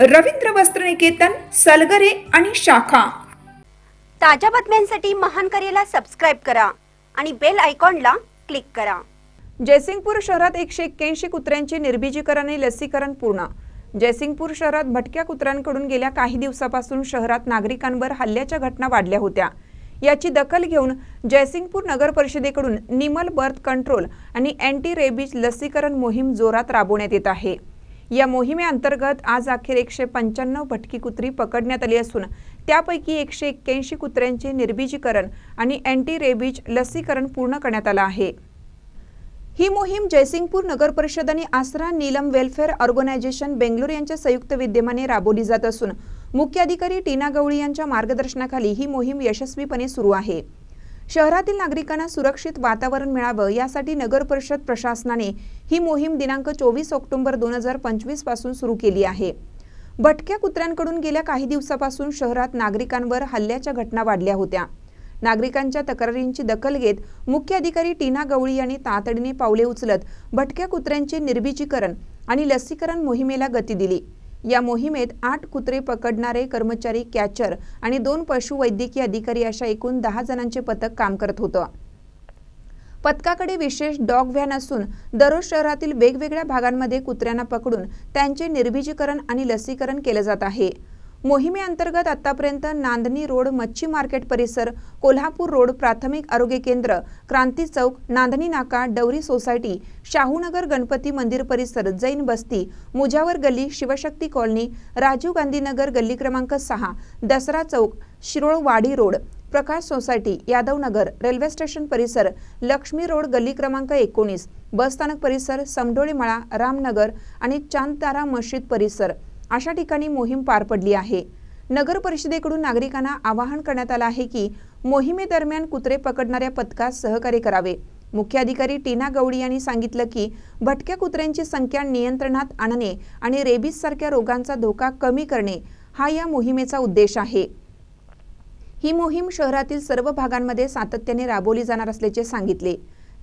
रवींद्र वस्त्रनिकेतन सलगरे आणि शाखा. ताज्या बातम्यांसाठी महान करेला सबस्क्राईब करा आणि बेल आयकॉनला क्लिक करा. जयसिंगपूर शहरात एकशे एक्क्याऐंशी कुत्र्यांचे निर्बीजीकरण आणि लसीकरण पूर्ण. जयसिंगपूर शहरात भटक्या कुत्र्यांकडून गेल्या काही दिवसापासून शहरात नागरिकांवर हल्ल्याच्या घटना वाढल्या होत्या. याची दखल घेऊन जयसिंगपूर नगर परिषदेकडून निमल बर्थ कंट्रोल आणि अँटी रेबीज लसीकरण मोहीम जोरात राबवण्यात येत आहे. या मोहिमेअंतर्गत आज अखेर एकशे पंच्याण्णव भटकी कुत्री पकडण्यात आली असून त्यापैकी एकशे एक्क्याऐंशी कुत्र्यांचे निर्बीजीकरण आणि अँटी रेबीज लसीकरण पूर्ण करण्यात आलं आहे. ही मोहीम जयसिंगपूर नगर परिषद आणि आसरा नीलम वेलफेअर ऑर्गनायझेशन बेंगलोर यांच्या संयुक्त विद्यमाने राबवली जात असून मुख्याधिकारी टीना गवळी यांच्या मार्गदर्शनाखाली ही मोहीम यशस्वीपणे सुरू आहे. शहरातील नागरिकांना सुरक्षित वातावरण मिळावं यासाठी नगर परिषद प्रशासनाने ही मोहीम दिनांक चोवीस ऑक्टोबर दोन हजार पंचवीसपासून सुरू केली आहे. भटक्या कुत्र्यांकडून गेल्या काही दिवसापासून शहरात नागरिकांवर हल्ल्याच्या घटना वाढल्या होत्या. नागरिकांच्या तक्रारींची दखल घेत मुख्य अधिकारी टीना गवळी यांनी तातडीने पावले उचलत भटक्या कुत्र्यांचे निर्बीजीकरण आणि लसीकरण मोहिमेला गती दिली. या मोहिमेत आठ कुत्रे पकडणारे कर्मचारी कॅचर आणि दोन पशुवैद्यकीय अधिकारी अशा एकूण दहा जणांचे पथक काम करत होतं. पथकाकडे विशेष डॉग व्हॅन असून दररोज शहरातील वेगवेगळ्या भागांमध्ये कुत्र्यांना पकडून त्यांचे निर्बीजीकरण आणि लसीकरण केलं जात आहे. मोहिमेअंतर्गत आतापर्यंत नांदणी रोड मच्छी मार्केट परिसर कोल्हापूर रोड प्राथमिक आरोग्य केंद्र क्रांती चौक नांदणी नाका डवरी सोसायटी शाहूनगर गणपती मंदिर परिसर जैन बस्ती मुजावर गल्ली शिवशक्ती कॉलनी राजीव गांधीनगर गल्ली क्रमांक सहा Dasara Chowk Shirolwadi road Prakash society Yadavnagar railway station परिसर लक्ष्मी रोड गल्ली क्रमांक एकोणीस बसस्थानक परिसर समडोळीमळा रामनगर आणि चांदतारा मशीद परिसर. अशा ठिकाणी मोहीम पार पडली आहे. नगर परिषदेकडून नागरिकांना आवाहन करण्यात आलं आहे की मोहिमेदरम्यान कुत्रे पकडणाऱ्या पथकास सहकार्य करावे. मुख्य अधिकारी टीना गवडी यांनी सांगितलं की भटक्या कुत्र्यांची संख्या नियंत्रणात आणणे आणि रेबीज सारख्या रोगांचा धोका कमी करणे हा या मोहिमेचा उद्देश आहे. ही मोहीम शहरातील सर्व भागांमध्ये सातत्याने राबवली जाणार असल्याचे सांगितले.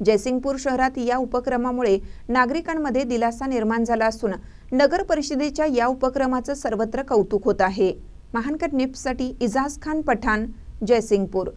जयसिंगपूर शहरात या उपक्रमामुळे नागरिकांमध्ये दिलासा निर्माण झाला असून नगर परिषदेच्या या उपक्रमाचं सर्वत्र कौतुक होत आहे. महानकर निप्ससाठी इजाज खान पठाण जयसिंगपूर.